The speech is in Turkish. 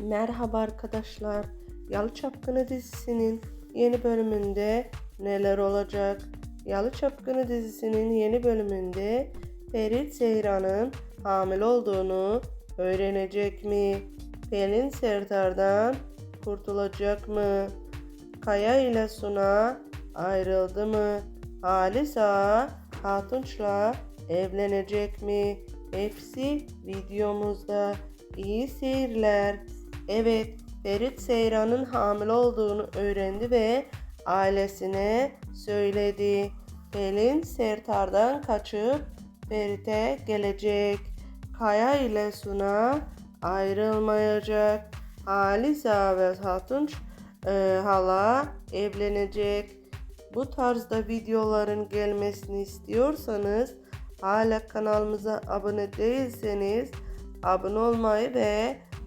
Merhaba arkadaşlar. Yalı Çapkını dizisinin yeni bölümünde neler olacak? Yalı Çapkını dizisinin yeni bölümünde Ferit Seyran'ın hamile olduğunu öğrenecek mi? Pelin Serdar'dan kurtulacak mı? Kaya ile Suna ayrıldı mı? Halis Ağa Hatunç'la evlenecek mi? Hepsi videomuzda. İyi seyirler. Evet, Ferit Seyran'ın hamile olduğunu öğrendi ve ailesine söyledi. Pelin Sertar'dan kaçıp Ferit'e gelecek. Kaya ile Suna ayrılmayacak. Halisa ve Hatunç e, hala evlenecek. Bu tarzda videoların gelmesini istiyorsanız hala kanalımıza abone değilseniz abone olmayı ve